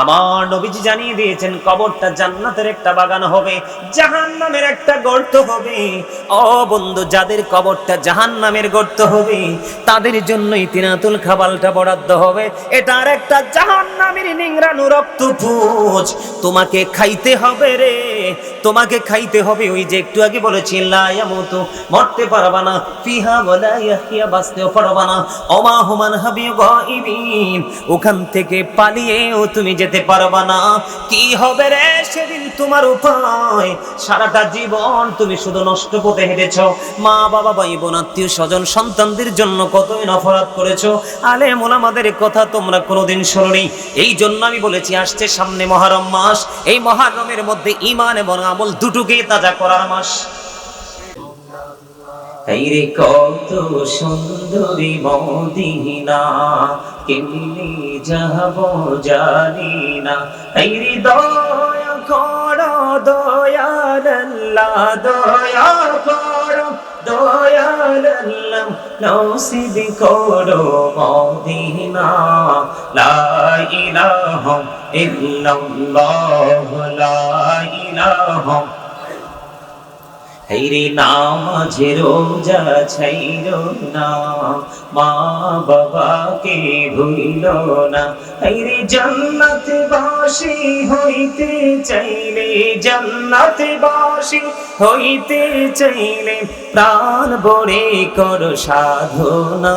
আমার নবীজি জানিয়ে দিয়েছেন, কবরটা জান্নাতের একটা বাগান হবে, জাহান্নামের একটা গর্ত হবে। ও বন্ধু, যাদের কবরটা জাহান্নামের গর্ত হবে, তাদের জন্যই তিনাতুল খাবালটা বরাদ্দ হবে। এটার একটা জাহান্নামের নিংরানু রক্ত পুজ তোমাকে খাইতে হবে রে, তোমাকে খাইতে হবে। ওই যে একটু আগে বলেছি লায়ামতো মরতে পারবা না। ফিহা বলা ইয়াহিয়া বাঁচতেও পারবা না। অমা হুমান হাবি গাইবিন ওখান থেকে পালিয়েও তুমি যেতে পারবা না। কি হবে রে সেদিন তোমার উপায়? সারাটা জীবন তুমি শুধু নষ্ট পথে হেঁটেছ। মা, বাবা, ভাই, বোন, আত্মীয়, স্বজন, সন্তানদের জন্য কতই নফরাত করেছ। আলে মোলামাদের কথা তোমরা কোনোদিন শোনি এই জন্য আমি বলেছি, আসছে সামনে মহারম মাস। এই মহারমের মধ্যে ইমান এবং আমল দুটোকেই তাজা করার মাস। এই রে কত সুন্দরী মদিনা। কেমনি যাব জানি না। রে দয়া কর দয়াল্লাহ দয়া কর দয়াল্লাহ নসিব করো মদিনা। লা ইলাহা ইল্লাল্লাহ, লা ইলাহা হেরে নামাজে রোজা ছাইর না, মা বাবাকে ভুইল না। হেরে জান্নাত বাসি হইতে চাইলে, জান্নাত বাসি হইতে চাইলে প্রাণ বড়ে কর সাধনা।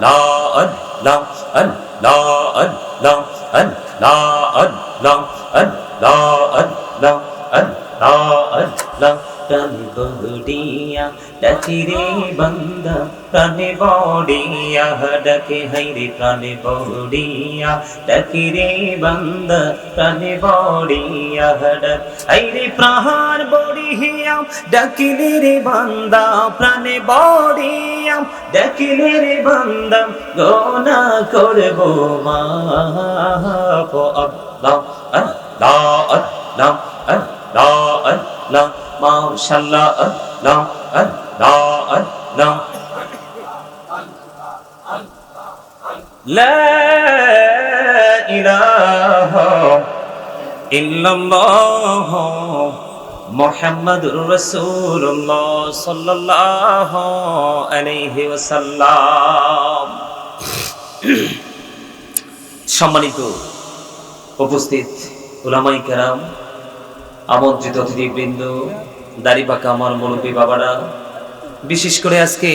la la la la la প্রাণ বড়িয়া ডাকি রে বন্দা, প্রাণে বড়িয়া ডাকে হাইরে প্রাণে বড়িয়া ডাকি রে বন্দা, প্রাণে বড়িয়া ডাক হাইরে প্রাণ বড়িয়া, ডাকিলে রে বান্দা, প্রাণে বড়িয়া, ডাকিলে রে বান্দা, গোনা করব মা আল্লাহ আল্লাহ আল্লাহ আল্লাহ আল্লাহ। মাশাল্লাহ আল্লাহ আল্লাহ আল্লাহ لا إله إلا الله محمد رسول الله صلى الله عليه وسلم সম্মানিত উপস্থিত ওলামাই কেরাম আমন্ত্রিত অতিথিবৃন্দ, দাড়ি পাকা আমার মুরব্বী বাবারা, বিশেষ করে আজকে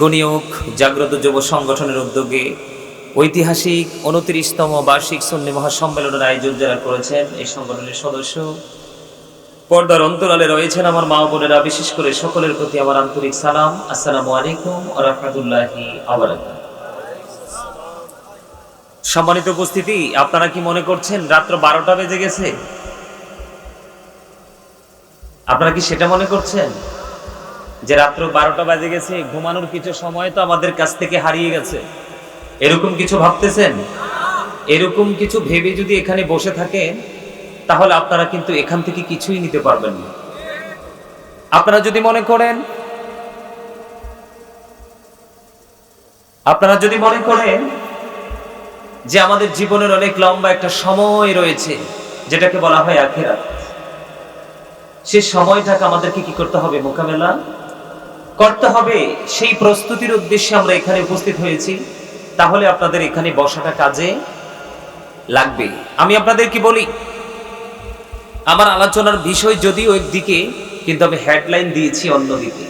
গণিয়ক জাগ্রত যুব সংগঠনের উদ্যোগে ঐতিহাসিক উনত্রিশতম বার্ষিক সন্নি মহাসম্মেলনের আয়োজন যারা করেছেন, এই সংগঠনের সদস্য। পর্দার অন্তরালে রয়েছেন আমার মা বোনেরা, বিশেষ করে সকলের প্রতি আমার আন্তরিক সালাম। আসসালামু আলাইকুম রহমতুল্লাহি সম্মানিত উপস্থিতি, আপনারা কি মনে করছেন রাত্র বারোটা বেজে গেছে? আপনারা কি সেটা মনে করছেন? যে রাত্র বারোটা বাজে গেছে, ঘুমানোর কিছু সময় তো আমাদের কাছ থেকে হারিয়ে গেছে। এরকম কিছু ভাবতেছেন? এরকম কিছু ভেবে যদি এখানে বসে থাকেন, তাহলে আপনারা কিন্তু এখান থেকে কিছুই নিতে পারবেন না। আপনারা যদি মনে করেন, আপনারা যদি মনে করেন যে আমাদের জীবনের অনেক লম্বা একটা সময় রয়েছে, যেটাকে বলা হয় আখেরাত। সে সময়টাকে আমাদেরকে কি করতে হবে মোকাবেলা? করতে হবে সেই প্রস্তুতির উদ্দেশ্যে আমরা এখানে উপস্থিত হয়েছি। তাহলে আপনাদের এখানে বসাটা কাজে লাগবে। আমি আপনাদের কি বলি, আমার আলোচনার বিষয় যদিও একদিকে, কিন্তু আমি হেডলাইন দিয়েছি অন্যদিকে।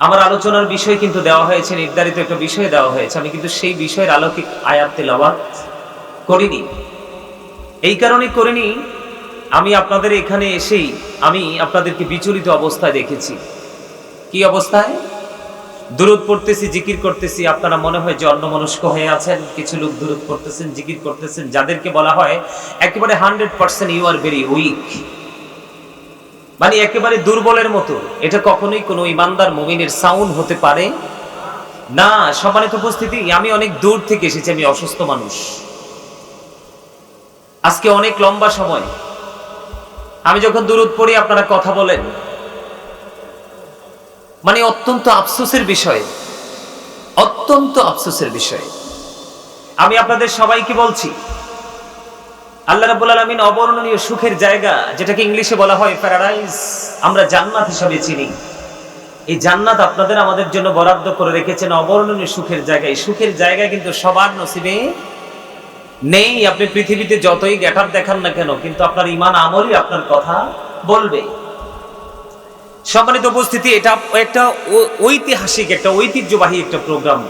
আমার আলোচনার বিষয় কিন্তু দেওয়া হয়েছে, নির্ধারিত একটা বিষয় দেওয়া হয়েছে। আমি কিন্তু সেই বিষয়ের আলোকে আয়াত তেলাওয়াত করিনি। এই কারণে করিনি আমি আপনাদের এখানে এসেই আমি আপনাদেরকে বিচলিত অবস্থায় দেখেছি। কি অবস্থায়? দূরত পড়তেছি, জিকির করতেছি। আপনারা মনে হয় যে অন্য মনস্ক হয়ে আছেন, কিছু লোক দূরত পড়তেছেন, জিকির করতেছেন। যাদেরকে বলা হয় একেবারে hundred percent you are very weak. মানে একেবারে দুর্বলের মতো। এটা কখনোই কোনো ইমানদার মুমিনের সাউন্ড হতে পারে না। সম্মানিত উপস্থিতি, আমি অনেক দূর থেকে এসেছি, আমি অসুস্থ মানুষ। আজকে অনেক লম্বা সময়। আমি যখন দূরত পড়ি, আপনারা কথা বলেন। মানে অত্যন্ত আফসোসের বিষয়। অত্যন্ত আফসোসের বিষয়। আমি আপনাদের সবাইকে বলছি, আল্লাহ রাব্বুল আলামিন অবর্ণনীয় সুখের জায়গা, যেটাকে ইংলিশে বলা হয় প্যারাডাইস, আমরা জান্নাত হিসাবে চিনি। এই জান্নাত আপনাদের আমাদের জন্য বরাদ্দ করে রেখেছেন অবর্ণনীয় সুখের জায়গায় সুখের জায়গায় কিন্তু সবার নসিবে নেই, আপনি পৃথিবীতে যতই গ্যাটার দেখান না কেন, কিন্তু আপনার ইমান আমলই আপনার কথা বলবে। সম্মানিত উপস্থিতি, এটা একটা ঐতিহাসিক, একটা ঐতিহ্যবাহী একটা প্রোগ্রাম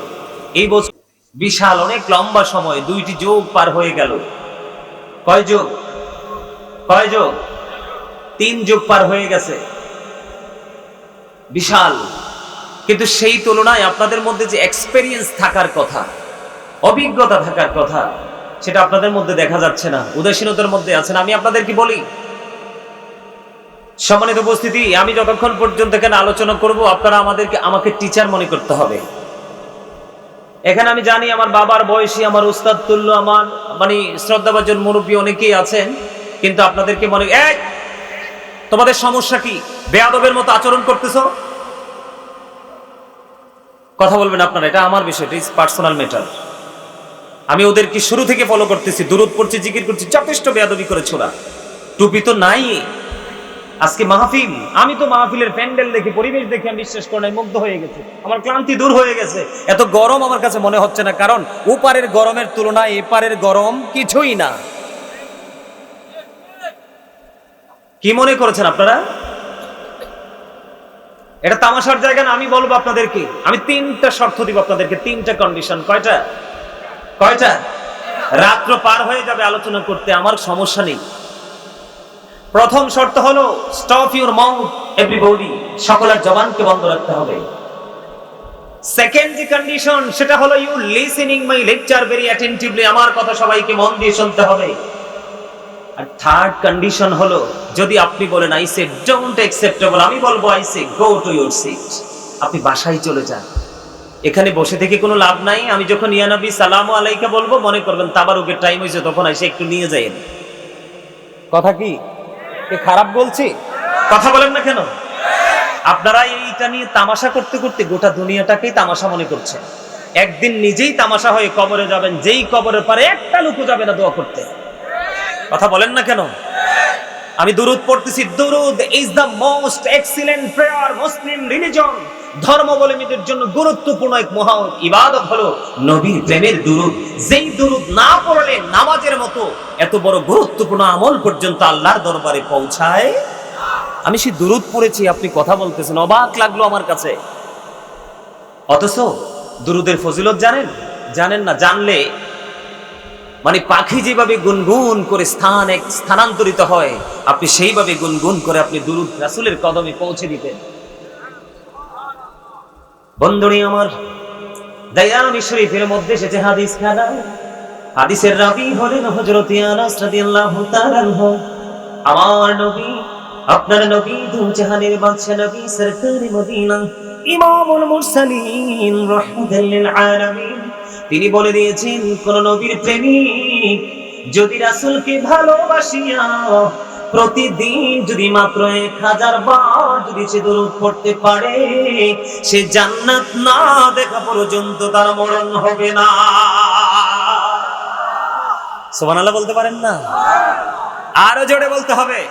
এই বছর বিশাল, অনেক লম্বা সময়, দুইটি যোগ পার হয়ে গেল। কয় যোগ? কয় যোগ? তিন যোগ পার হয়ে গেছে। বিশাল। কিন্তু সেই তুলনায় আপনাদের মধ্যে যে এক্সপেরিয়েন্স থাকার কথা, অভিজ্ঞতা থাকার কথা সেটা আপনাদের মধ্যে দেখা যাচ্ছে না, উদাসীনতার মধ্যে আছেন। আমি আপনাদেরকে বলি? সম্মানিত উপস্থিতি, আমি যতক্ষণ পর্যন্ত এখানে আলোচনা করব, আপনারা আমাদেরকে, আমাকে টিচার মনে করতে হবে। এখানে আমি জানি আমার বাবার বয়সী, আমার উস্তাদ তুল্য, আমার মানে শ্রদ্ধাভাজন মুরব্বী অনেকেই আছেন, কিন্তু আপনাদেরকে মনে এক তোমাদের সমস্যা কি? বেয়াদবের মতো আচরণ করতেছো? কথা বলবেন আপনারা, এটা আমার বিষয়, এটা ইজ পার্সোনাল ম্যাটার আমি ওদেরকে শুরু থেকে ফলো করতেছি, দূরত পড়ছি, জিকির করছি, যথেষ্ট বেয়াদবি করেছে ওরা। টুপি তো নাই। আজকে মাহফিল। আমি তো মাহফিলের প্যান্ডেল দেখে, পরিবেশ দেখে, আমি বিশ্বাস করে নাই মুগ্ধ হয়ে গেছে। আমার ক্লান্তি দূর হয়ে গেছে। এত গরম আমার কাছে মনে হচ্ছে না, কারণ ওপারের গরমের তুলনায় এপারের গরম কিছুই না। কি মনে করেছেন আপনারা? এটা তামাশার জায়গা না, আমি বলব আপনাদেরকে। আমি তিনটা শর্ত দিব আপনাদেরকে, তিনটা কন্ডিশন কয়টা? কয়টা? রাত্র পার হয়ে যাবে আলোচনা করতে, আমার সমস্যা নেই। প্রথম শর্ত হলো স্টপ ইউর মাউথ এভরিবডি সকলের জবানকে বন্ধ রাখতে হবে। সেকেন্ড যে কন্ডিশন সেটা হলো you listening my lecture very attentively আমার কথা সবাইকে মন দিয়ে শুনতে হবে। আর থার্ড কন্ডিশন হলো, যদি আপনি বলেন আই সে ডোন্ট অ্যাকসেপ্টেবল আমি বলব I say go to your seat আপনি বাসায় চলে যান। এখানে বসে থেকে কোনো লাভ নাই। আমি যখন ইয়ানবী সালাম আলাইকা বলব, মনে করবেন তাবারুকের টাইম হয়েছে, তখন এসে একটু নিয়ে যাইন কথা কি? খারাপ বলছি? কথা বলেন না কেন? আপনারা এইটা নিয়ে তামাশা করতে করতে গোটা দুনিয়াটাকেই তামাশা মনে করছেন। একদিন নিজেই তামাশা হয়ে কবরে যাবেন, যেই কবরের পারে একটা লুকু যাবে না দোয়া করতে। কথা বলেন না কেন? আমি দুরুদ পড়তেছি, দুরুদ is the most excellent prayer Muslim religion ধর্মাবলম্বীদের জন্য গুরুত্বপূর্ণ এক মহা ইবাদত হলো নবীর প্রেমের দুরুদ। যেই দুরুদ না পড়লে নামাজের মতো এত বড় গুরুত্বপূর্ণ আমল পর্যন্ত আল্লাহর দরবারে পৌঁছায় আমি দুরুদ পড়েছি, আপনি কথা বলতেছেন, অবাক লাগল আমার কাছে। অথচ দুরুদের ফজিলত জানেন? জানেন না, জানলে মানে পাখি যেভাবে গুনগুন করে স্থান এক স্থানান্তরিত হয়, আপনি সেইভাবে গুনগুন করে আপনি দুরুদ রাসুলের কদমে পৌঁছে দিতেন। বন্ধুনি আমার দয়ানি শরীফের মধ্যে এসেছে হাদিস খানা। হাদিসের রাবি হলেন হযরত আনাস রাদিয়াল্লাহু তাআলা আমার নবী, আপনার নবী দু জাহানের বাদশা নবী, সরকারি মদিনা, ইমামুল মুরসালিন রাহমাতাল লিল আলামিন। তিনি বলে দিয়েছেন, কোন নবীর প্রেমিক যদি রাসূলকে ভালোবাসিয়া প্রতিদিন যদি মাত্র এক হাজার বার যদি সে দরুদ পড়তে পারে, সে জান্নাত না দেখা পর্যন্ত তার মরণ হবে না। সুবহানাল্লাহ বলতে পারেন না? আরও জোরে বলতে হবে।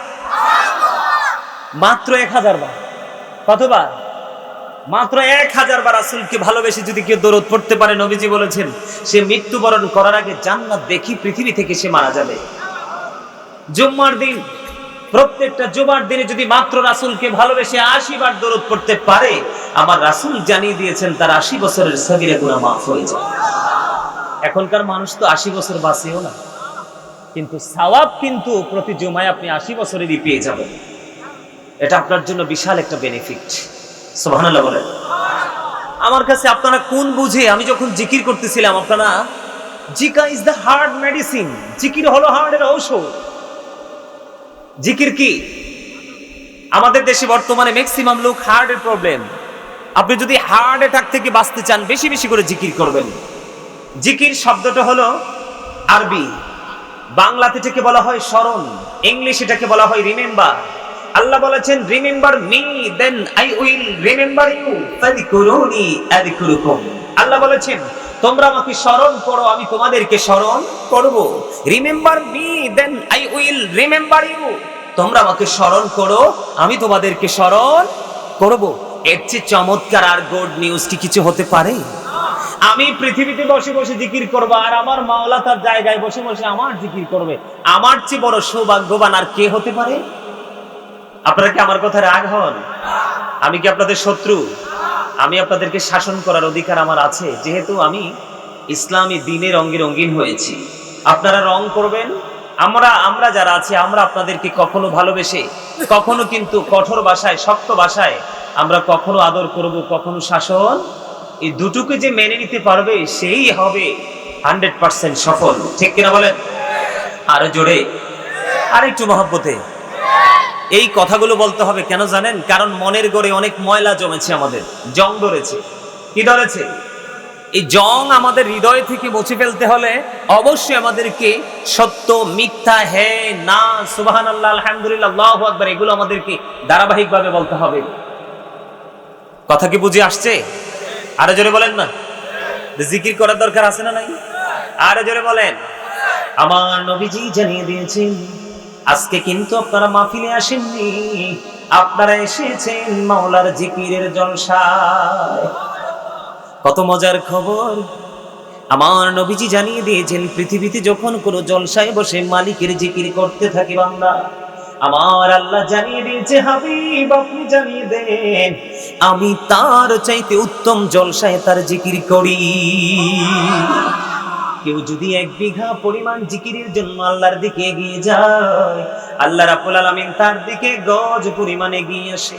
মাত্র এক হাজার বার। কতবার? মাত্র এক হাজার বার রাসূলকে ভালোবেসে যদি কেউ দরদ পড়তে পারে, নবীজি বলেছেন, সে মৃত্যুবরণ করার আগে জান্নাত দেখি পৃথিবী থেকে সে মারা যাবে। জুম্মার দিন প্রত্যেকটা জুমার দিনে যদি মাত্র রাসুলকে ভালোবেসে আশি বার দরদ পড়তে পারে, আমার রাসূল জানিয়ে দিয়েছেন তার আশি বছরের সগিরা গুনাহ মাফ হয়ে যায়। এখনকার মানুষ তো আশি বছর বাঁচেও না। কিন্তু সওয়াব কিন্তু প্রতি জুমায় আপনি আশি বছরেরই পেয়ে যাবেন। এটা আপনার জন্য বিশাল একটা বেনিফিট সুবহানাল্লাহ বলেন। আমার কাছে আপনারা কোন বুঝে, আমি যখন জিকির করতেছিলাম, আপনারা জিকা ইজ দ্য হার্ড মেডিসিন জিকির হলো হার্টের ঔষধ। জিকির কি? আমাদের দেশে বর্তমানে ম্যাক্সিমাম লোক হার্টের প্রবলেম আপনি যদি হার্ট অ্যাটাক থেকে বাঁচতে চান, বেশি বেশি করে জিকির করবেন। জিকির শব্দটা হলো আরবি। বাংলাতে এটাকে বলা হয় স্মরণ। ইংলিশ এটাকে বলা হয় রিমেম্বার আল্লাহ বলেছেন remember me then I will remember you ফাযকুরুনি আযকুরুকুম। আল্লাহ বলেছেন তোমরা আমাকে স্মরণ করো, আমি তোমাদেরকে স্মরণ করব। Remember me then I will remember you তোমরা আমাকে স্মরণ করো, আমি তোমাদেরকে স্মরণ করব। এর চেয়ে চমৎকার আর গুড নিউজ কি কিছু হতে পারে? আমি পৃথিবীতে বসে বসে জিকির করব, আর আমার মাওলা তার জায়গায় বসে বসে আমার জিকির করবে। আমার চেয়ে বড় সৌভাগ্যবান আর কে হতে পারে? আপনারা কি আমার কথা রাগ হন? আমি কি আপনাদের শত্রু? আমি আপনাদেরকে শাসন করার অধিকার আমার আছে, যেহেতু আমি ইসলামী দিনের রঙে রঙিন হয়েছি। আপনারা রং করবেন, আমরা আমরা যারা আছি, আমরা আপনাদেরকে কখনো ভালোবেসে, কখনো কিন্তু কঠোর ভাষায়, শক্ত ভাষায় আমরা কখনো আদর করব, কখনো শাসন। এই দুটোকে যে মেনে নিতে পারবে, সেই হবে হান্ড্রেড পার্সেন্ট সফল। ঠিক কিনা বলেন? আরও জোরে। আর একটু মহব্বতে। এই কথাগুলো বলতে হবে, কেন জানেন? কারণ মনের গড়ে অনেক ময়লা জমেছে আমাদের, জং ধরেছে। কি ধরেছে? এই জং আমাদের হৃদয় থেকে মুছে ফেলতে হলে অবশ্যই আমাদেরকে সত্য, মিথ্যা, হে, না সুবাহান আল্লাহ আলহামদুলিল্লাহ, আল্লাহু আকবার, এগুলো আমাদেরকে ধারাবাহিকভাবে বলতে হবে। কথা কি বুঝে আসছে? আরও জোরে বলেন না। জিকির করার দরকার আছে না নাই? আরও জোরে বলেন। আমার নবীজি জানিয়ে দিয়েছেন আজকে কিন্তু আপনারা মাহফিলে আসেননি। আপনারা এসেছেন মাওলার জিকিরের জলসায়। কত মজার খবর। আমার নবীজি জানিয়ে দিয়েছেন, পৃথিবীতে যখন কোনো জলসায় বসে মালিকের জিকির করতে থাকে বান্দা, আমার আল্লাহ জানিয়ে দিয়েছে, হাবিব, আপনি জানিয়ে দেন, আমি তার চাইতে উত্তম জলসায় তার জিকির করি। কেউ যদি এক বিঘা পরিমাণ জিকিরের জন্য আল্লাহর দিকে এগিয়ে যায়, আল্লাহ রাব্বুল আলামিন তার দিকে গজ পরিমাণে এগিয়ে আসে।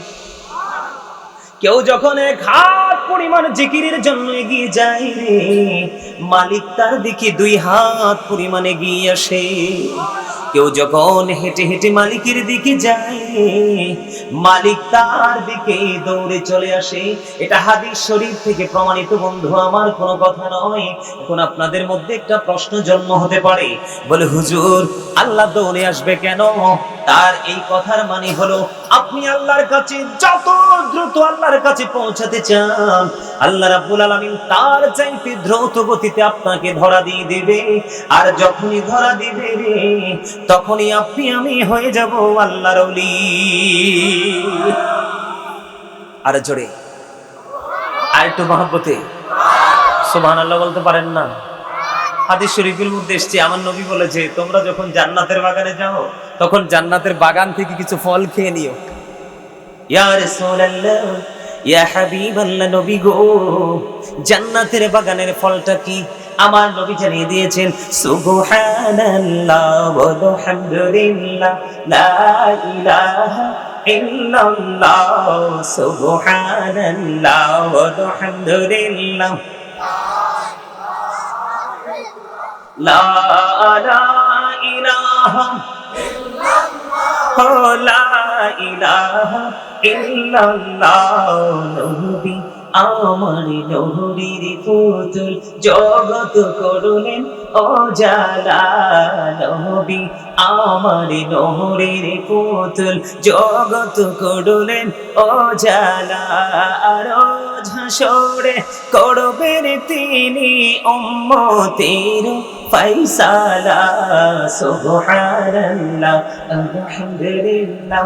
কেউ যখন এক হাত পরিমাণ জিকিরের জন্য এগিয়ে যায় রে মালিক তার দিকে দুই হাত পরিমাণে এগিয়ে আসে। কেউ যখন হেঁটে হেঁটে মালিকের দিকে যায়, মালিক তার দিকে দৌড়ে চলে আসে। এটা হাদিস শরীফ থেকে প্রমাণিত বন্ধু, আমার কোনো কথা নয়। এখন আপনাদের মধ্যে একটা প্রশ্ন জন্ম হতে পারে। বলে, হুজুর, আল্লাহ দৌড়ে আসবে কেন? তার এই কথার মানে হলো, আপনি আল্লাহর কাছে যত দ্রুত আল্লাহর কাছে পৌঁছাতে চান, আল্লাহ রাব্বুল আলামিন তার চাইতে দ্রুত গতিতে আপনাকে ধরা দিয়ে দেবে। আর যখনই ধরা দিবে তখনই আপনি আমি হয়ে যাব আল্লাহর ওলি। আর জোরে, আর একটু মহব্বতে, সুবহানাল্লাহ বলতে পারেন না? হাদিস শরীফের মধ্যে এসছে, আমার নবী বলেছে, তোমরা যখন জান্নাতের বাগানে যাও তখন জান্নাতের বাগান থেকে কিছু ফল খেয়ে নিও। জান্নাতের বাগানের ফলটা কি আমার নবী জানিয়ে দিয়েছেন? সুবহানাল্লাহ ওয়া হামদুলিল্লাহ লা ইলাহা ইল্লাল্লাহ, সুবহানাল্লাহ ওয়া হামদুলিল্লাহ লা লা ইলাহা ইলাহা ইল্লাল্লাহ নবী। আমার নহরির পুতুল জগত করলেন ও জালা নবী। আমার নহরির পুতুল জগত করলেন ও জালা আর ঝাসরে করবেন তিনি উম্মতের ফৈসালা সুবহানাল্লাহ, আলহামদুলিল্লাহ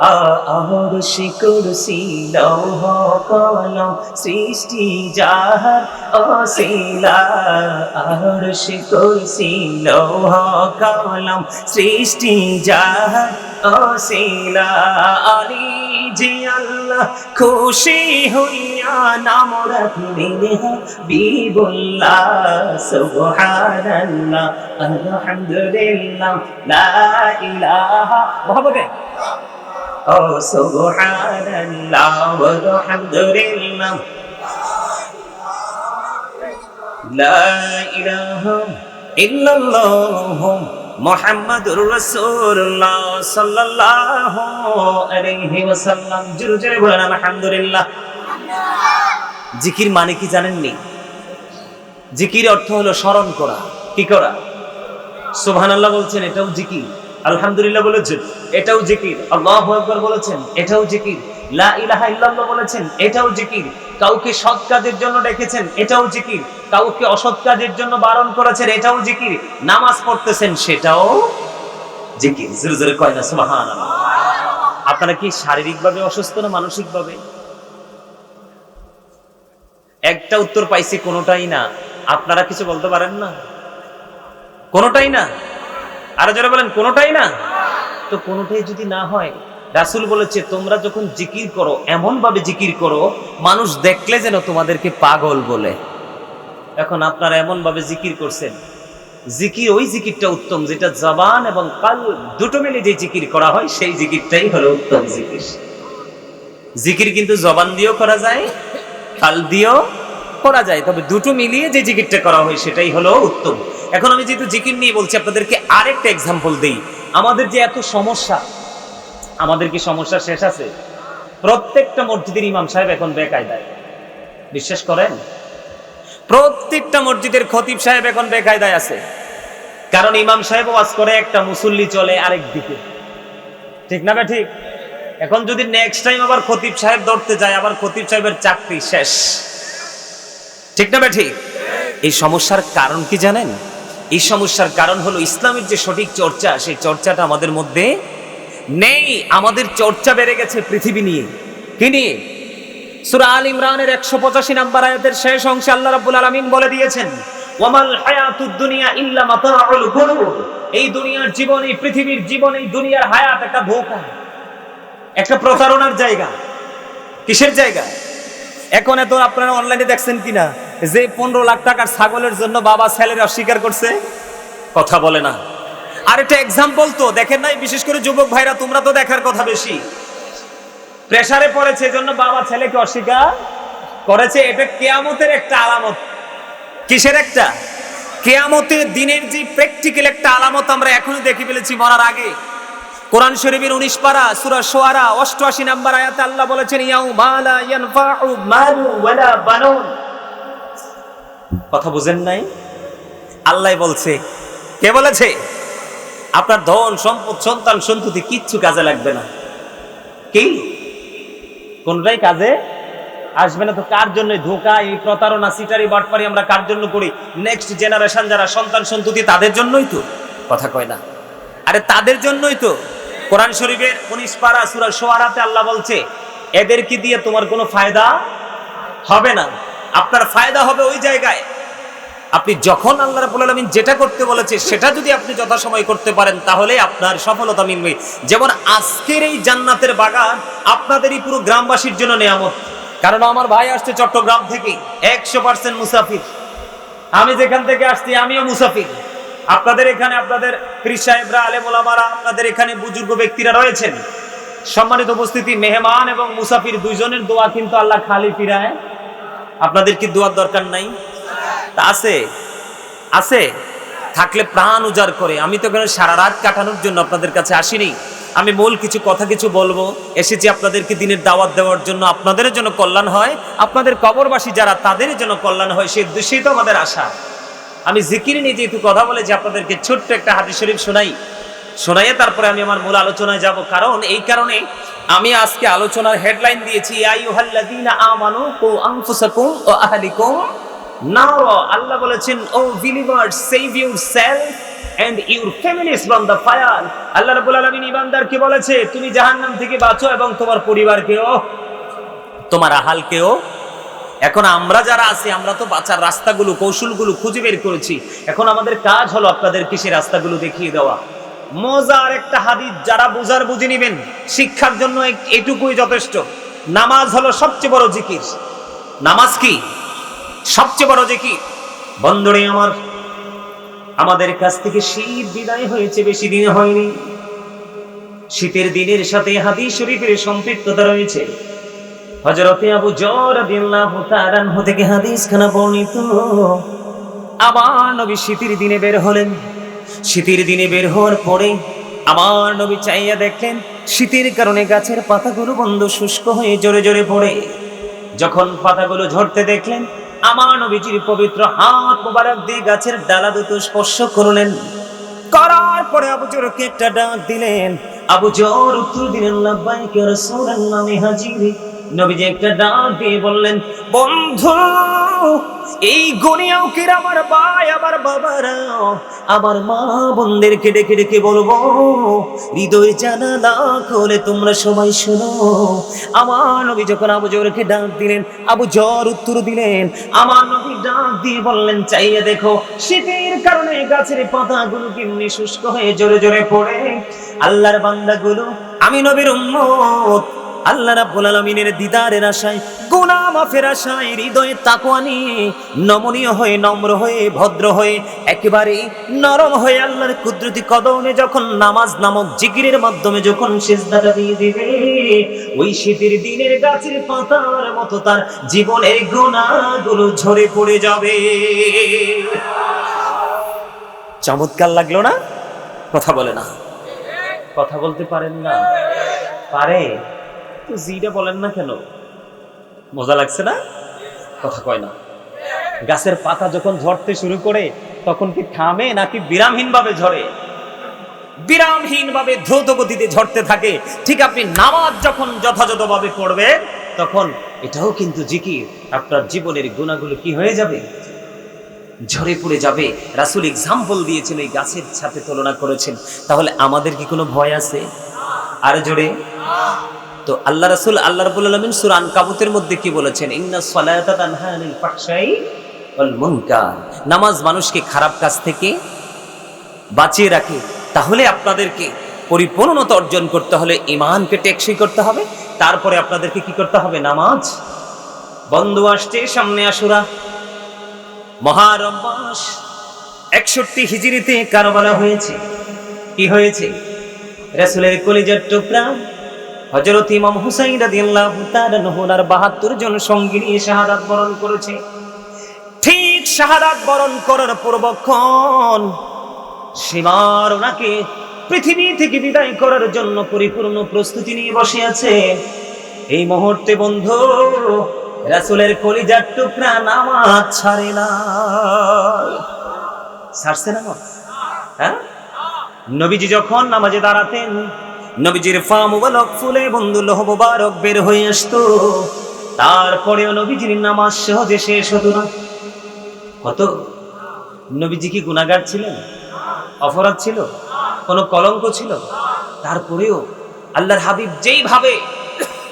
আহর শিকর সিলহ কলম সৃষ্টি যাহার অশিলা। আহর শিকর সিলহ কলম সৃষ্টি যাহার অশিলা। আলী জি আল্লাহ খুশি হইয়া নাম রাখলেন হাবিবুল্লাহ, সুবহানাল্লাহ, আলহামদুলিল্লাহ, লা ইলাহা। মহব্বতে ও বলেন জিকির মানে কি জানেননি? জিকির অর্থ হলো স্মরণ করা, কি করা? সুবহানাল্লাহ বলছেন এটাও জিকির। আলহামদুলিল্লাহ বলেছেন এটাও জিকির। আল্লাহু বলেছেন, এটাও জিকির। লা ইলাহা ইল্লাল্লাহ বলেছেন, এটাও জিকির। কাউকে সৎ কাজের জন্য ডেকেছেন, এটাও জিকির। কাউকে অসৎ কাজের জন্য বারণ করেছেন, এটাও জিকির। নামাজ পড়তেছেন, সেটাও জিকির। জোরে জোরে কয় না আপনারা কি শারীরিকভাবে অসুস্থ না মানসিকভাবে? একটা উত্তর পাইছি, কোনোটাই না। আপনারা কিছু বলতে পারেন না? কোনোটাই না? আরও যারা বলেন, কোনোটাই না? তো কোনোটাই যদি না হয়, রাসুল বলেছে, তোমরা যখন জিকির করো এমন ভাবে জিকির করো, মানুষ দেখলে যেন তোমাদেরকে পাগল বলে। এখন আপনারা এমন ভাবে জিকির করছেন। জিকির ওই জিকিরটা উত্তম, যেটা জবান এবং কাল দুটো মিলে যে জিকির করা হয়, সেই জিকিরটাই হলো উত্তম জিকির। জিকির কিন্তু জবান দিয়েও করা যায়, কাল দিয়েও করা যায়, তবে দুটো মিলিয়ে যে জিকিরটা করা হয় সেটাই হলো উত্তম। এখন আমি যেহেতু জিকির নিয়ে বলছি, আপনাদেরকে আরেকটা এক্সাম্পল দেই। আমাদের যে এত সমস্যা, আমাদের কি সমস্যা শেষ আছে? প্রত্যেকটা মসজিদের ইমাম সাহেব এখন বেকায়দায়। বিশ্বাস করেন? প্রত্যেকটা মসজিদের খতিব সাহেব এখন বেকায়দায় আছে। কারণ ইমাম সাহেব ওয়াজ করে, একটা মুসল্লি চলে আরেক দিকে। ঠিক না ঠিক? এখন যদি নেক্সট টাইম আবার খতিব সাহেব ধরতে যায়, আবার খতিব সাহেবের চাকরি শেষ। ঠিক না বে ঠিক এই সমস্যার কারণ কি জানেন? এই সমস্যার কারণ হলো ইসলামের যে সঠিক চর্চা, সেই চর্চাটা আমাদের মধ্যে নেই। আমাদের চর্চা বেড়ে গেছে পৃথিবী নিয়ে। কি নিয়ে? সূরা আল ইমরানের 185 নাম্বার আয়াতের শেষ অংশে আল্লাহ রাব্বুল আলামিন বলে দিয়েছেন, ওয়ামাল হায়াতুদ দুনিয়া ইল্লা মাতাউল গুরুর এই দুনিয়ার জীবন, এই পৃথিবীর জীবন, এই দুনিয়ার হায়াত একটা ধোঁকা। একটা প্রতারণার জায়গা। কিসের জায়গা? এখন এত আপনারা অনলাইনে দেখছেন কিনা? যে পনেরো লাখ টাকার ছাগলের জন্য বাবা ছেলের অস্বীকার করছে, কথা বলে না। আর একটা এক্সাম্পল তো, দেখেন নাই? বিশেষ করে যুবক ভাইরা, তোমরা তো দেখার কথা বেশি। প্রেসারে পড়েছে, এজন্য বাবা ছেলেকে অস্বীকার করেছে। এটা কেয়ামতের একটা আলামত। কিসের একটা? কেয়ামতের দিনের যে প্র্যাকটিক্যাল একটা আলামত আমরা এখনই দেখে ফেলেছি মরার আগে। কোরআন শরীফের উনিশ পারা, সুরা সোয়ারা, অষ্টআশি নাম্বার আয়াতে আল্লাহ বলেছেন ইয়াউ মালা ইয়ানফাউ মালু ওয়ালা বানুন। কথা বুঝেন নাই? আল্লাহ বলছে, কে বলেছে? আপনার ধন, সম্পদ, সন্তান, সন্ততি কিচ্ছু কাজে লাগবে না। কি? কোনটাই কাজে আসবে না তো কার জন্য ধোকা, এই প্রতারণা, সিটারি, বাটপারি আমরা কার জন্য করি? নেক্সট জেনারেশন যারা সন্তান, সন্ততি, তাদের জন্যই তো। কথা কয় না। আরে তাদের জন্যই তো। কোরআন শরীফের উনিশ পারা সুরা সোয়ারাতে আল্লাহ বলছে, এদেরকে দিয়ে তোমার কোনো ফায়দা হবে না। আপনার ফায়দা হবে ওই জায়গায়। আপনি যখন আল্লাহ রাব্বুল আলামিন যেটা করতে বলেছে, সেটা যদি আপনি যথাসময় করতে পারেন, তাহলে আপনার সফলতা মিলবে। যেমন আজকের এই জান্নাতের বাগান আপনাদেরই পুরো গ্রামবাসীর জন্য নেয়ামত। কারণ আমার ভাই আসছে চট্টগ্রাম থেকে, একশো পার্সেন্ট মুসাফির। আমি যেখান থেকে আসছি, আমিও মুসাফির। আপনাদের এখানে আপনাদের পীর সাহেবরা আলেমোলামারা আপনাদের এখানে বুজুর্গ ব্যক্তিরা রয়েছেন। সম্মানিত উপস্থিতি, মেহমান এবং মুসাফির দুইজনের দোয়া কিন্তু আল্লাহ খালি ফিরায় আপনাদের কি দোয়ার দরকার নাই? তা আছে? আছে? থাকলে প্রাণ উজাড় করে। আমি তো এখানে সারা রাত কাটানোর জন্য আপনাদের কাছে আসিনি। আমি মূল কিছু কথা কিছু বলব। এসেছি আপনাদেরকে দিনের দাওয়াত দেওয়ার জন্য। আপনাদের জন্য কল্যাণ হয়। আপনাদের কবরবাসী যারা, তাদের জন্য কল্যাণ হয়। সেই উদ্দেশ্যেই তো আমাদের আশা। আমি জিকির নিয়ে যেহেতু কথা বলে যে আপনাদেরকে ছোট্ট একটা হাদিস শরীফ শোনাই। শোনাইয়ে তারপরে আমি আমার মূল আলোচনায় যাব। কারণ এই কারণে আমি আজকে আলোচনার হেডলাইন দিয়েছি, ইয়া আইয়ুহাল্লাযীনা আমানু কু আনফুসাকুম ওয়া আল্লাহ বলেছেন, ও সেভ ইউর রাব্বুল আলামিন ইমানদারকে বলেছে? তুমি জাহান্নাম থেকে বাঁচো এবং তোমার পরিবারকেও, তোমার আহালকেও। এখন আমরা যারা আছি, আমরা তো বাঁচার রাস্তাগুলো, কৌশলগুলো খুঁজে বের করেছি। এখন আমাদের কাজ হলো আপনাদেরকে সেই রাস্তাগুলো দেখিয়ে দেওয়া। মজার একটা হাদিস যারা বুঝার বুঝে নেবেন, শিক্ষার জন্য এটুকুই যথেষ্ট। নামাজ হলো সবচেয়ে বড় জিকির। নামাজ কি? সবচেয়ে বড় জিকির। বন্ধুরে আমার, আমাদের কাছ থেকে শীত বিদায় হয়েছে, বেশি দিন হয়নি। শীতের দিনের সাথে হাদিস শরীফের সম্পৃক্ততা রয়েছে। হযরতে আবু জর থেকে হাদিস খানা বর্ণিত। আমার নবী শীতের দিনে বের হলেন। শীতের দিনে বের হওয়ার পরে আমার নবী চাইয়া দেখলেন, শীতের কারণে গাছের পাতাগুলো বন্ধ শুষ্ক হয়ে জোরে জোরে পড়ে। যখন পাতাগুলো ঝরতে দেখলেন, আমার নবীজির পবিত্র হাত মোবারক দিয়ে গাছের ডালা দুটো স্পর্শ করলেন। করার পরে আবু জোরকে একটা ডাক দিলেন, আবু জোর, উত্তর দিলেন, লাব্বাইকে রাসূলুল্লাহ হাজির। নবীজি একটা ডাক দিয়ে বললেন, বন্ধু এই গনিয়াও কি আমার ভাই, আমার বাবারা? আমার মা বোনদেরকে ডেকে ডেকে বলব, হৃদয় জানালা করে তোমরা সবাই শোনো। আমার নবী যখন আবু জোরকে ডাক দিলেন, আবু জর উত্তর দিলেন, আমার নবী ডাক দিয়ে বললেন, চাইয়ে দেখো শীতের কারণে গাছের পাতাগুলো কেমনি শুষ্ক হয়ে জোরে জোরে পড়ে। আল্লাহর বান্দাগুলো, আমি নবীর উম্মত আল্লাহ রাব্বুল আলামিনের দিদারের আশায় গুনাহ মাফের আশায়, হৃদয়ে তাকওয়া নিয়ে নমনীয় হয়ে, নম্র হয়ে, ভদ্র হয়ে একেবারে নরম হয়ে আল্লাহর কুদরতি কদমে যখন নামাজ নামক জিকিরের মাধ্যমে যখন সিজদাটা দিয়ে দিবে, ওই শীতের দিনের গাছের পাতার মতো তার জীবনের গুনাহগুলো ঝরে পড়ে যাবে। চমৎকার লাগল না? কথা বলে না। কথা বলতে পারেন না। পারে। তো জিটা বলেন না কেন? মজা লাগছে না? কথা কয় না। গাছের পাতা যখন ঝরতে শুরু করে, তখন কি থামে নাকি বিরামহীন ভাবে ঝরে? বিরামহীন ভাবে দ্রুত গতিতে ঝরতে থাকে। ঠিক আপনি নামাজ যখন যথাযথভাবে পড়বেন, তখন এটাও কিন্তু জিকির। আপনার জীবনের গুণাগুলো কি হয়ে যাবে? ঝরে পড়ে যাবে। রাসুল এক্সাম্পল দিয়েছেন, এই গাছের সাথে তুলনা করেছেন। তাহলে আমাদের কি কোনো ভয় আছে? আর জোরে। তো আল্লাহ রাসূল, আল্লাহ রাব্বুল আলামিন সূরা আনকাবুতের মধ্যে কি বলেছেন? ইন্না মুনকার। নামাজ মানুষকে খারাপ কাজ থেকে বাঁচিয়ে রাখে। তাহলে আপনাদেরকে পরিপূর্ণতা অর্জন করতে হলে ইমানকে টেকসই করতে হবে। তারপরে আপনাদেরকে কি করতে হবে? নামাজ। বন্ধু আসছে, সামনে আসুরা মহারম মাস। একষট্টি হিজড়িতে কারবালা হয়েছে। কি হয়েছে? রাসূলের কলিজার টুকরা। হযরত ইমাম হুসাইন রাদিয়াল্লাহু তাআলা নহর 72 জন সঙ্গী নিয়ে শাহাদাত বরণ করেছে। ঠিক শাহাদাত বরণ করার পূর্বক্ষণ সীমার ওনাকে পৃথিবী থেকে বিদায় করার জন্য পরিপূর্ণ প্রস্তুতি নিয়ে বসে আছে। এই মুহূর্তে বন্ধু, রাসূলের কলিজার টুকরা নামাজ ছাড়ে না। ছাড়ছে না হ্যাঁ? নবীজি যখন নামাজে দাঁড়াতেন নবীজির ফা মুবারক ফুলে বন্ধু লোহ মুবারক বের হয়ে আসতো। তারপরেও নবীজির নামাজ সহজে শেষ হতো না। কত? নবীজি কি গুনাহগার ছিলেন? অপরাধ ছিল? কোনো কলঙ্ক ছিল? তারপরেও আল্লাহর হাবিব যেইভাবে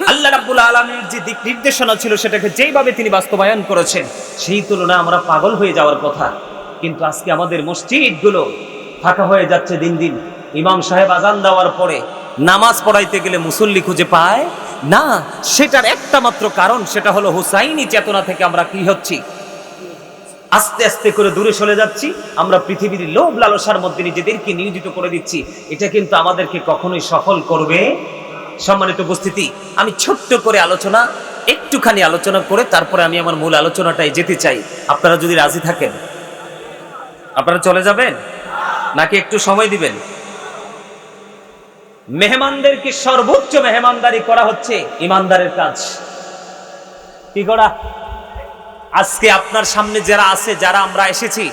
আল্লাহ রাব্বুল আলামিনের যে দিক নির্দেশনা ছিল সেটাকে যেইভাবে তিনি বাস্তবায়ন করেছেন, সেই তুলনায় আমরা পাগল হয়ে যাওয়ার কথা। কিন্তু আজকে আমাদের মসজিদগুলো ফাঁকা হয়ে যাচ্ছে দিন দিন। ইমাম সাহেব আজান দেওয়ার পরে নামাজ পড়াইতে গেলে মুসল্লি খুঁজে পায়? না, সেটার একটা মাত্র কারণ, সেটা হলো হুসাইনি চেতনা থেকে আমরা কি হচ্ছি? আস্তে আস্তে করে দূরে সরে যাচ্ছি, আমরা পৃথিবীর লোভ লালসার মধ্যে নিজেদেরকে নিয়োজিত করে দিচ্ছি। এটা কিন্তু আমাদেরকে কখনোই সফল করবে? সম্মানিত উপস্থিতি, আমি ছোট্ট করে আলোচনা, একটুখানি আলোচনা করে তারপরে আমি আমার মূল আলোচনাটায় যেতে চাই। আপনারা যদি রাজি থাকেন। আপনারা চলে যাবেন? নাকি একটু সময় দিবেন? মেহমানদেরকে সর্বোচ্চ মেহমানদারি করা হচ্ছে ইমানদারের কাজ। কি করা? আজকে আপনার সামনে যারা আছে, যারা আমরা এসেছি,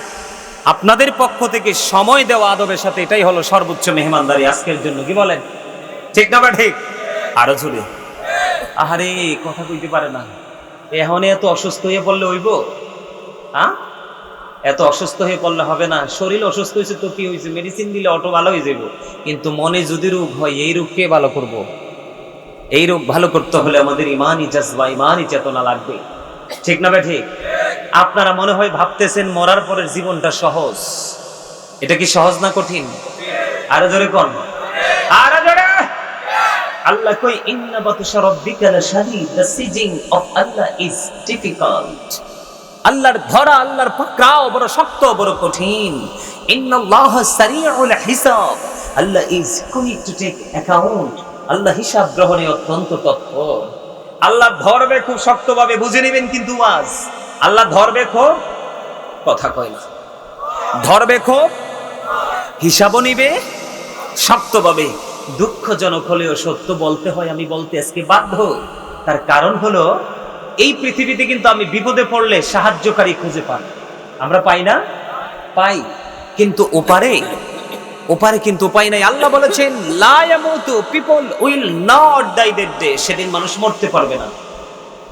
আপনাদের পক্ষ থেকে সময় দেওয়া আদবের সাথে এটাই হলো সর্বোচ্চ মেহমানদারি আজকের জন্য। কি বলেন? ঠিক না বা ঠিক? আরও জোরে। আহারে, কথা কইতে পারে না। এখন এত অসুস্থ হয়ে পড়লে হইব? হ্যাঁ এত অসুস্থ হয়ে পড়লে হবে না। শরীর অসুস্থ হয়েছে তো কি হয়েছে? মেডিসিন দিলে অটো ভালো হয়ে যাব কিন্তু মনে যদি রোগ হয়, এই রোগ কে ভালো করব। এই রোগ ভালো করতে হলে আমাদের ইমানই জজবা, ইমানই চেতনা লাগবে। ঠিক না ভাই ঠিক? আপনারা মনে হয় ভাবতেছেন মরার পরের জীবনটা সহজ। এটা কি সহজ না কঠিন? আরও জোরে কোন? আরও জোরে! আল্লাহ কই ইন্না বাতুশা রাব্বিকা লাশাদীদ, the seizing of Allah is difficult. আল্লাহর ধরা, আল্লাহর পাকড়াও বড় শক্ত, বড় কঠিন। ইন্নাল্লাহ সারিউল হিসাব। Allah is quick to take account Allah হিসাব গ্রহণে অত্যন্ত তৎপর। আল্লাহ ধরবে খুব শক্তভাবে, বুঝে নেবেন কিন্তু আজ আল্লাহ ধরবে খুব, কথা কয় না। ধরবে খুব, হিসাবও নিবে, শক্তভাবে। দুঃখজনক হলেও সত্য বলতে হয়, আমি বলতে আজকে বাধ্য। তার কারণ হলো এই পৃথিবীতে কিন্তু আমি বিপদে পড়লে সাহায্যকারী খুঁজে পাই। আমরা পাই না? পাই। কিন্তু ওপারে? ওপারে কিন্তু উপায় নাই। আল্লাহ বলেছেন people will not die day, সেদিন মানুষ মরতে পারবে না।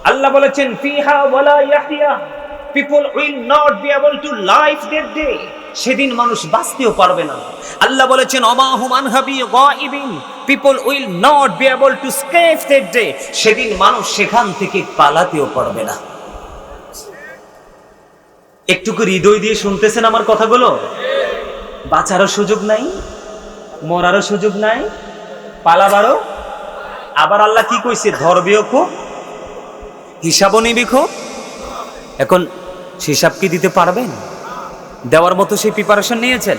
আল্লাহ বলেছেন, ফিহা ওয়ালা people will not be able to life that day. সেদিন মানুষ বাঁচতেও পারবে না। আল্লাহ বলেছেন অমাহুম আনহাবি গাইবিন। People will not be able to escape day সেদিন মানুষ সেখান থেকে পালাতেও পারবে না। একটুকু হৃদয় দিয়ে শুনতেছেন আমার কথাগুলো? বাঁচারও সুযোগ নাই, মরারও সুযোগ নাই, পালাবারও। আবার আল্লাহ কি কইছে? ধরবেও খুব, হিসাবও নিবি খুব। এখন হিসাব কি দিতে পারবেন? দেওয়ার মতো সেই প্রিপারেশন নিয়েছেন?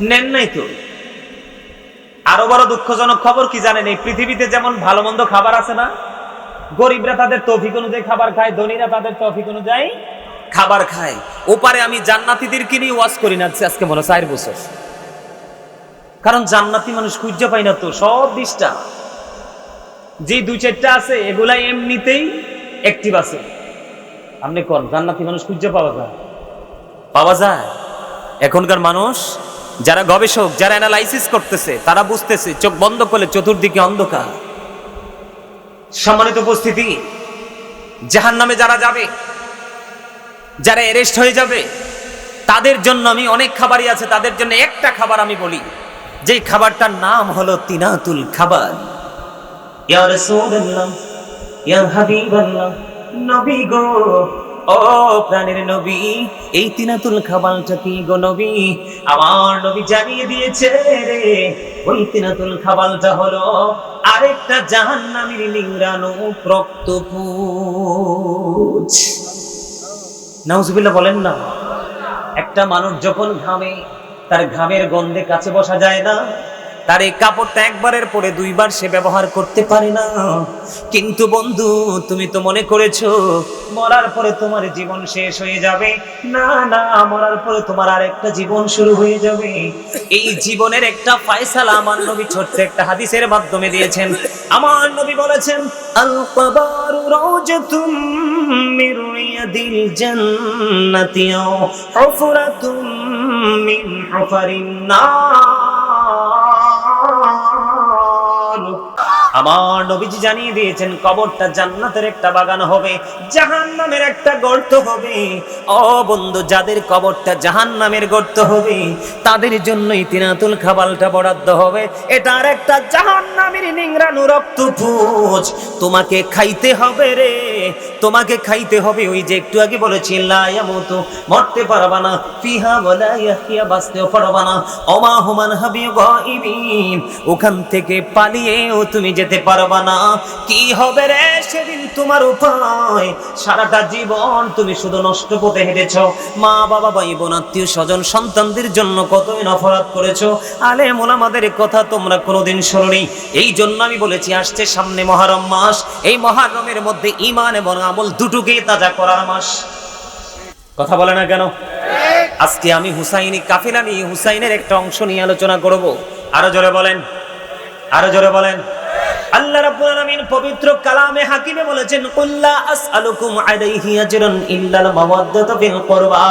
নেন নাই তো। আরও বড় দুঃখজনক খবর কি জানেন, এই পৃথিবীতে যেমন ভালো মন্দ খাবার আছে না, গরিবরা তাদের তৌফিক অনুযায়ী খাবার খায়, ধনীরা তাদের তৌফিক অনুযায়ী খাবার খায়। ওপারে আমি জান্নাতিদেরকে নিয়ে ওয়াজ করি না, আজকে মনে চার বছর। কারণ জান্নাতি মানুষ খুঁজে পাই না তো, সব দিশটা। যে দুই চারটা আছে এগুলা এমনিতেই অ্যাক্টিভ আছে। আপনি কোন, জান্নাতি মানুষ খুঁজে পাওয়া যায়? পাওয়া যায়। এখনকার মানুষ, যারা গবেষক, যারা অ্যানালাইসিস করতেছে, তারা বুঝতেছে, চোখ বন্ধ করলে চতুর্দিকে অন্ধকার। সম্মানিত উপস্থিতি জাহান নামে যারা যাবে, যারা অ্যারেস্ট হয়ে যাবে, তাদের জন্য আমি অনেক খাবারই আছে, তাদের জন্য একটা খাবার আমি বলি। যেই খাবারটার নাম হলো তিনাতুল খাবার। ইয়া রাসূলুল্লাহ, ইয়া হাবিবাল্লাহ, নবী গো ও প্রাণের নবী, এই তিনাতুল গো নবী? আমার নবী জানিয়ে দিয়েছে রে, ওই তিনাতুল খাবারটা হলো আরেকটা জাহান্নামীর নিংরানো রক্তপুজ নাউজুবিল্লাহ বলেন না, একটা মানুষ যখন ঘামে, তার ঘামের গন্ধে কাছে বসা যায় না। তার এই কাপড়টা একবারের পরে দুইবার সে ব্যবহার করতে পারে না। কিন্তু বন্ধু, তুমি তো মনে করেছ, মরার পরে তোমার জীবন শেষ হয়ে যাবে। না না, মরার পরে তোমার আরেকটা জীবন শুরু হয়ে যাবে। এই জীবনের একটা ফয়সালা আমার নবী ছোট্ট একটা হাদিসের মাধ্যমে দিয়েছেন। আমার নবী বলেছেন আল father. আমার নবীজি জানিয়ে দিয়েছেন, কবরটা জান্নাতের একটা বাগান হবে, জাহান্নামের একটা গর্ত হবে। ও বন্ধু, যাদের কবরটা জাহান্নামের গর্ত হবে, তাদের জন্যই তিনাতুল খাবালটা বরাদ্দ হবে। এটার একটা জাহান্নামের নিংরানু রক্ত পুজ তোমাকে খাইতে হবে রে, তোমাকে খাইতে হবে। ওই যে একটু আগে বলেছি লায়ামতো মরতে পারবা না। ফিহা বলা বাঁচতেও পারবা না। অমা হুমান হাবি গাইবিন। ওখান থেকে পালিয়েও তুমি যেতে পারবা না। কি হবে রে সেদিন তোমার উপায়? সারাটা জীবন তুমি শুধু নষ্ট পথে হেঁটেছ। মা, বাবা ভাই বোন আত্মীয় স্বজন, সন্তানদের জন্য কতই নফরাত করেছ। আলে মোলামাদের কথা তোমরা কোনোদিন শোনি এই জন্য আমি বলেছি, আসছে সামনে মহারম মাস। এই মহারমের মধ্যে ইমান এবং আমল দুটোকে তাজা করার মাস। কথা বলে না কেন? আজকে আমি হুসাইনি কাফিলা নিয়ে হুসাইনের একটা অংশ নিয়ে আলোচনা করব। আরও জোরে বলেন। আরও জোরে বলেন। আল্লাহ রাব্বুল আলামিন পবিত্র কালামে হাকিমে বলেছেন কুল্লা আসআলুকুম আলাইহি আজরান ইল্লাল মাওয়াদ্দাতা ফিল কুরবা।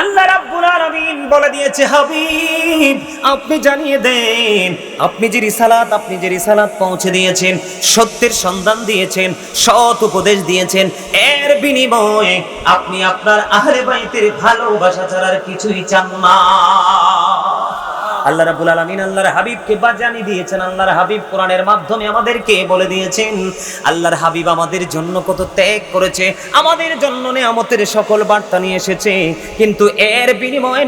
আল্লাহ রাব্বুল আলামিন বলে দিয়েছে, হাবিব, আপনি জানিয়ে দেন, আপনি যে রিসালাত, আপনি যে রিসালাত পৌঁছে দিয়েছেন, সত্যের সন্ধান দিয়েছেন, সৎ উপদেশ দিয়েছেন, এর বিনিময়ে আপনি আপনার আহলে বাইতের ভালোবাসা ছাড়া আর কিছুই চান না। আল্লাহ রাবুল আলমিন আল্লাহর হাবিবকে বাজানি দিয়েছেন, আল্লাহর হাবিব কোরআনের মাধ্যমে আমাদেরকে বলে দিয়েছেন, আল্লাহর হাবিব আমাদের জন্য কত ত্যাগ করেছে, আমাদের জন্য নেয়ামতের সকল বার্তা নিয়ে এসেছে, কিন্তু এর বিনিময়ে